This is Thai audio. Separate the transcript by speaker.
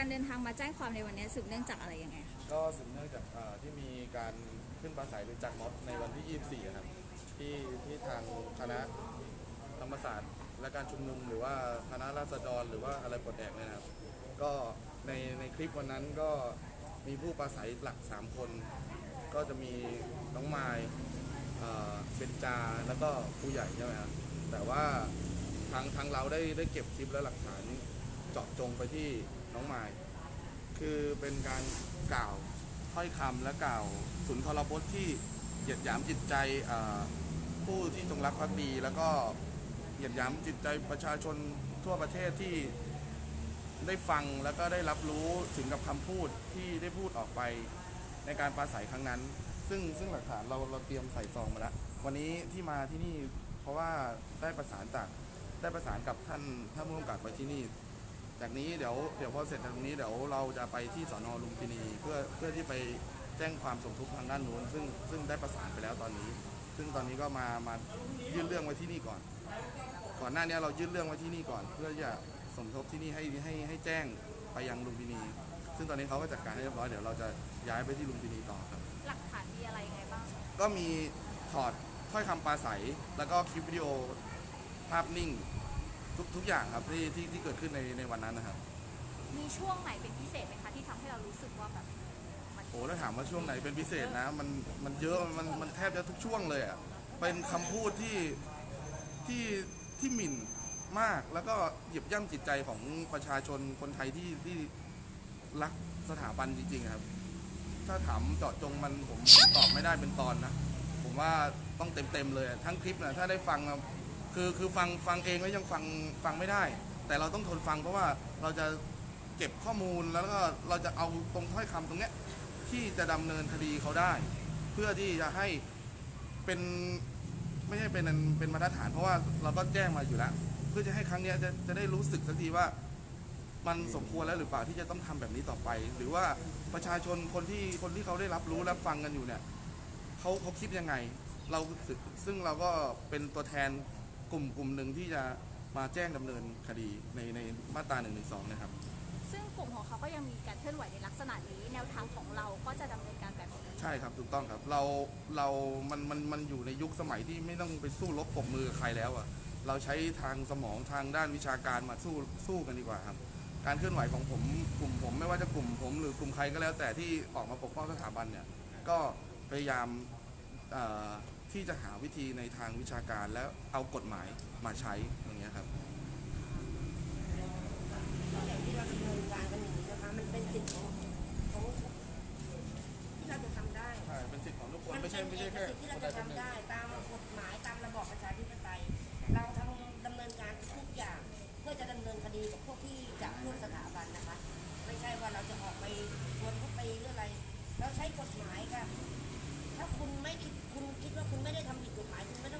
Speaker 1: การเดินทางมาแจ้งความในวันนี้สืบเนื่องจากอะไรยังไงคะ
Speaker 2: ก็สืบเนื่องจากเอ่อที่มีการขึ้นปราศัยหรือจากม็อบในวันที่ 24ครับที่ที่ทางคณะธรรมศาสตร์และการชุมนุม หรือว่าคณะราษฎรหรือว่าอะไรปลดแอกเนี่ยนะครับ ก็ในในคลิปวันนั้นก็มีผู้ปราศัยหลัก 3 คน ก็จะมีน้องไมายเอ่อเบนจาแล้วก็ผู้ใหญ่ใช่ไหมครับแต่ว่าทางทางเราได้ได้เก็บคลิปและหลักฐาน เจาะจงไปที่ น้องไมายคือเป็นการกล่าวถ้อยคำและกล่าวสุนทรพจน์ที่เหยียดหยามจิตใจผู้ที่จงรักภักดีแล้วก็เหยียดหยามจิตใจประชาชนทั่วประเทศที่ได้ฟังแล้วก็ได้รับรู้ถึงกับคำพูดที่ได้พูดออกไปในการปราศัยครั้งนั้น ซึ่งซึ่งหลักฐานเราเราเตรียมใส่ซองมาแล้ว วันนี้ที่มาที่นี่เพราะว่าได้ประสานจากได้ประสานกับท่านท่านผู้กำกับไปที่นี่ จากนี้เดี๋ยวเดี๋ยวพอเสร็จจากตรงนี้เดี๋ยวเราจะไปที่สอนอลุมพินีเพื่อเพื่อที่ไปแจ้งความสมทบทางด้านนู้นซึ่งซึ่งได้ประสานไปแล้วตอนนี้ ซึ่งตอนนี้ก็มามายื่นเรื่องไว้ที่นี่ก่อน ก่อนหน้านี้เรายื่นเรื่องไว้ที่นี่ก่อน เพื่อจะสมทบที่นี่ให้ให้ให้แจ้งไปยังลุมพินี ซึ่งตอนนี้เขาก็จัดการให้เรียบร้อยเดี๋ยวเราจะย้ายไปที่ลุมพินีต่อครับ
Speaker 1: หลักฐานมีอะไรยังไงบ้าง
Speaker 2: ก็มีถอดถ้อยคำปราศัยแล้วก็คลิปวิดีโอภาพนิ่ง ทุกทุกอย่างครับที่ที่ที่เกิดขึ้นในในวันนั้นนะครับ
Speaker 1: มีช่วงไหนเป็นพิเศษไหมคะที่ทำให้เรารู้สึกว่าแบบมัน
Speaker 2: โอ้แล้วถามว่าช่วงไหนเป็นพิเศษนะ มันมันเยอะมันมันแทบจะทุกช่วงเลยอะเป็นคำพูดที่ที่ที่หมิ่นมากแล้วก็เหยียบย่ำจิตใจของประชาชนคนไทยที่ที่รักสถาบันจริงๆครับ ถ้าถามเจาะจงมันผมตอบไม่ได้เป็นตอนนะ ผมว่าต้องเต็มๆเลยอะทั้งคลิปนะถ้าได้ฟังอะ คือคือฟังฟังเองแล้วยังฟังฟังไม่ได้ แต่เราต้องทนฟังเพราะว่าเราจะเก็บข้อมูลแล้วก็เราจะเอาตรงถ้อยคำตรงเนี้ยที่จะดำเนินคดีเขาได้ เพื่อที่จะให้เป็นไม่ใช่เป็นเป็นมาตรฐาน เพราะว่าเราก็แจ้งมาอยู่แล้ว เพื่อจะให้ครั้งเนี้ยจะจะได้รู้สึกสักทีว่ามันสมควรแล้วหรือเปล่าที่จะต้องทำแบบนี้ต่อไป หรือว่าประชาชนคนที่คนที่เขาได้รับรู้รับฟังกันอยู่เนี่ยเขาเขาคิดยังไง เราซึ่งเราก็เป็นตัวแทน กลุ่มกลุ่มหนึ่งที่จะมาแจ้งดำเนินคดีในในมาตรา1นึนะครับ
Speaker 1: ซึ่งกลุ่มของเขาก็ยังมีการเคลื่อนไหวในลักษณะนี้ แนวทางของเราก็จะดำเนินการแบบนี้
Speaker 2: ใช่ครับถูกต้องครับเราเรา มันมันมันอยู่ในยุคสมัยที่ไม่ต้องไปสู้รบปรบมือกับใครแล้วอะเราใช้ทางสมองทางด้านวิชาการมาสู้สู้กันดีกว่าครับ การเคลื่อนไหวของผมกลุ่มผมไม่ว่าจะกลุ่มผมหรือกลุ่มใครก็แล้วแต่ที่ออกมาปกป้องสถาบันเนี่ยก็พยายามเอ่อ ที่จะหาวิธีในทางวิชาการแล้วเอากฎหมายมาใช้อย่างเงี้ยครับ
Speaker 3: อย่างที่เราดำเนินการกันอย่างนี้นะคะมันเป็นสิทธิ์ของของที่เราจะทำได้
Speaker 2: ใช่ เป็นสิทธิ์ของทุกคน
Speaker 3: มัน
Speaker 2: ไม่ใช่
Speaker 3: เป็น
Speaker 2: ไม่
Speaker 3: เอ
Speaker 2: ใช่
Speaker 3: ก
Speaker 2: แค่
Speaker 3: สิทธิ์ที่
Speaker 2: ค
Speaker 3: เรา
Speaker 2: นใด
Speaker 3: จะ
Speaker 2: คนหนึ่ง
Speaker 3: ทำได้ตามกฎหมายตามระบอบประชาธิปไตยเราทำดำเนินการทุกอย่างเพื่อจะดำเนินคดีกับพวกที่จับพวกสถาบันนะคะ ไม่ใช่ว่าเราจะออกไปชวนเขาตีหรืออะไร เราใช้กฎหมายค่ะ ถ้าคุณไม่คิดคุณคิดว่าคุณไม่ได้ทำผิดกฎหมายคุณไม่ต้อง